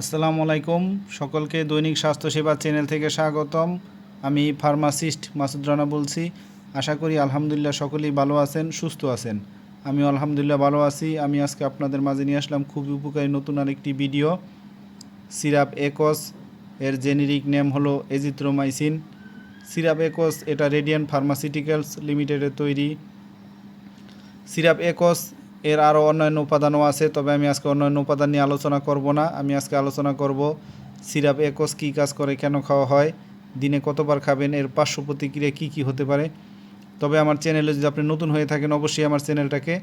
আসসালামু আলাইকুম। সকলকে দৈনিক স্বাস্থ্যসেবা চ্যানেল থেকে স্বাগতম। আমি ফার্মাসিস্ট মাসুদ রানা বলছি। আশা করি আলহামদুলিল্লাহ সকলেই ভালো আছেন, সুস্থ আছেন। আমি আলহামদুলিল্লাহ ভালো আছি। আমি আজকে আপনাদের মাঝে নিয়ে আসলাম খুবই উপকারী নতুন আরেকটি ভিডিও। সিরাপ একস, এর জেনেরিক নেম হলো এজিথ্রোমাইসিন। সিরাপ একস, এটা রেডিয়ান ফার্মাসিউটিক্যালস লিমিটেডের তৈরি। সিরাপ একস এর আরও অন্যান্য উপাদানও আছে, তবে আমি আজকে অন্যান্য উপাদান নিয়ে আলোচনা করব না। আমি আজকে আলোচনা করব সিরাপ একস কী কাজ করে, কেন খাওয়া হয়, দিনে কতবার খাবেন, এর পার্শ্ব প্রতিক্রিয়া কী কী হতে পারে। তবে আমার চ্যানেলে যদি আপনি নতুন হয়ে থাকেন, অবশ্যই আমার চ্যানেলটাকে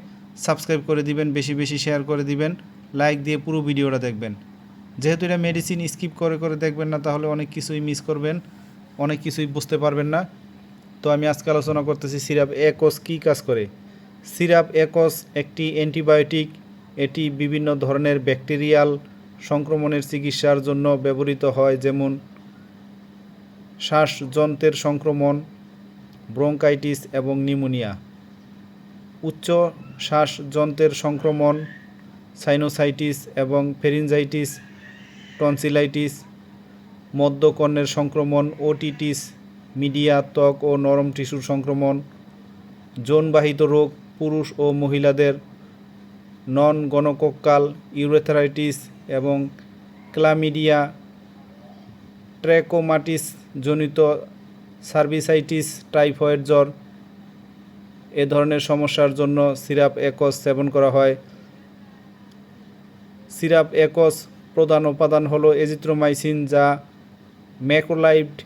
সাবস্ক্রাইব করে দিবেন, বেশি বেশি শেয়ার করে দিবেন, লাইক দিয়ে পুরো ভিডিওটা দেখবেন। যেহেতু এটা মেডিসিন স্কিপ করে করে দেখবেন না, তাহলে অনেক কিছুই মিস করবেন, অনেক কিছুই বুঝতে পারবেন না। তো আমি আজকে আলোচনা করতেছি সিরাপ একস কী কাজ করে। সিরাপ একস একটি অ্যান্টিবায়োটিক। এটি বিভিন্ন ধরনের ব্যাকটেরিয়াল সংক্রমণের চিকিৎসার জন্য ব্যবহৃত হয়, যেমন শ্বাসযন্ত্রের সংক্রমণ, ব্রঙ্কাইটিস এবং নিউমোনিয়া। উচ্চ শ্বাসযন্ত্রের সংক্রমণ, সাইনোসাইটিস এবং ফেরিনজাইটিস, টনসিলাইটিস, মদ্যকর্ণের সংক্রমণ, ওটিটিস, মিডিয়া ত্বক ও নরম টিস্যুর সংক্রমণ যৌনবাহিত রোগ পুরুষ ও মহিলাদের নন গণকক্কাল ইউরেথারাইটিস এবং ক্লামিডিয়া ট্র্যাকোমাটিস জনিত সার্ভিসাইটিস, টাইফয়েড জ্বর, এ ধরনের সমস্যার জন্য সিরাপ একস সেবন করা হয়। সিরাপ একস প্রধান উপাদান হল এজিথ্রোমাইসিন যা ম্যাকোলাইভড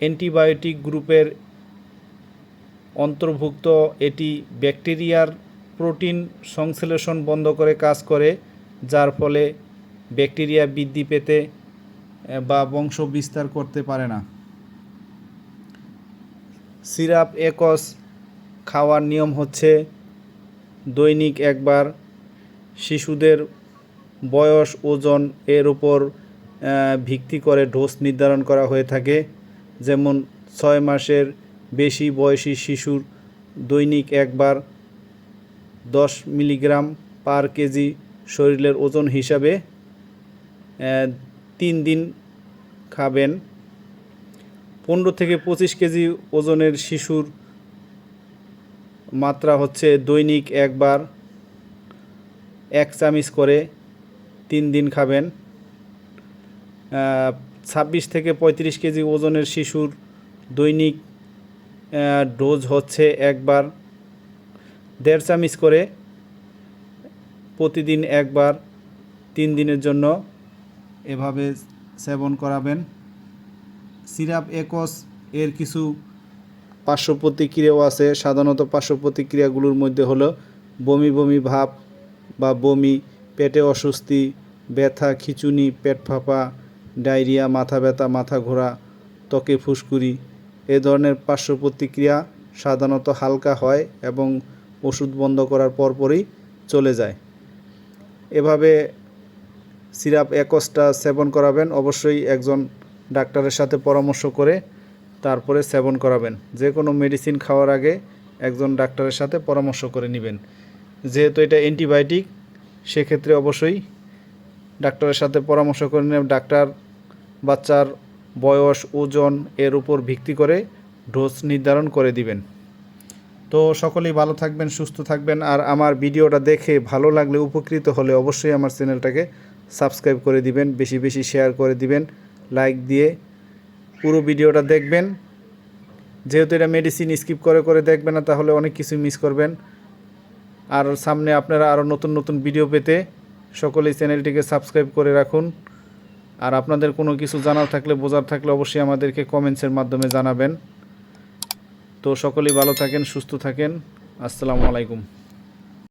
অ্যান্টিবায়োটিক গ্রুপের অন্তর্ভুক্ত, এটি ব্যাকটেরিয়ার প্রোটিন সংশ্লেষণ বন্ধ করে কাজ করে, যার ফলে ব্যাকটেরিয়া বৃদ্ধি পেতে বা বংশ বিস্তার করতে পারে না। সিরাপ একস খাওয়ার নিয়ম হচ্ছে, দৈনিক একবার শিশুদের বয়স, ওজন এর উপর ভিত্তি করে ডোজ নির্ধারণ করা হয়ে থাকে। যেমন ছয় মাসের বেশি বয়সী শিশুর দৈনিক একবার দশ মিলিগ্রাম পার কেজি শরীরের ওজন হিসাবে তিন দিন খাবেন। পনেরো থেকে পঁচিশ কেজি ওজনের শিশুর মাত্রা হচ্ছে দৈনিক একবার এক চামিচ করে তিন দিন খাবেন। ছাব্বিশ থেকে পঁয়ত্রিশ কেজি ওজনের শিশুর দৈনিক ডোজ হচ্ছে একবার। দেড় চামিচ করে প্রতিদিন একবার, তিন দিনের জন্য এভাবে সেবন করাবেন। সিরাপ একস এর কিছু পার্শ্ব প্রতিক্রিয়াও আছে। সাধারণত পার্শ্ব প্রতিক্রিয়াগুলোর মধ্যে হলো বমি বমি ভাব বা বমি, পেটে অস্বস্তি, ব্যথা, খিচুনি, পেট ফাঁপা, ডায়রিয়া, মাথা ব্যথা, মাথা ঘোরা, ত্বকে ফুসকুড়ি এ ধরনের পার্শ্ব প্রতিক্রিয়া সাধারণত হালকা হয় এবং ওষুধ বন্ধ করার পরপরই চলে যায়। এভাবে সিরাপ একসটা সেবন করাবেন, অবশ্যই একজন ডাক্তারের সাথে পরামর্শ করে তারপরে সেবন করাবেন। যে কোনো মেডিসিন খাওয়ার আগে একজন ডাক্তারের সাথে পরামর্শ করে নেবেন। যেহেতু এটা অ্যান্টিবায়োটিক, সেক্ষেত্রে অবশ্যই ডাক্তারের সাথে পরামর্শ করে নেবেন ডাক্তার, বাচ্চার বয়স, ওজন এর উপর ভিত্তি করে ডোজ নির্ধারণ করে দিবেন। তো সকলেই ভালো থাকবেন, সুস্থ থাকবেন। আর আমার ভিডিওটা দেখে ভালো লাগলে, উপকৃত হলে অবশ্যই আমার চ্যানেলটাকে সাবস্ক্রাইব করে দিবেন, বেশি বেশি শেয়ার করে দিবেন, লাইক দিয়ে পুরো ভিডিওটা দেখবেন। যেহেতু এটা মেডিসিন স্কিপ করে করে দেখবেন না, তাহলে অনেক কিছু মিস করবেন। আর সামনে আপনারা আরও নতুন নতুন ভিডিও পেতে সকলেই চ্যানেলটিকে সাবস্ক্রাইব করে রাখুন। আর আপনাদের কোনো কিছু জানার থাকলে, বোঝার থাকলে অবশ্যই আমাদেরকে কমেন্টসের মাধ্যমে জানাবেন। তো সকলেই ভালো থাকেন, সুস্থ থাকেন। আসসালামু আলাইকুম।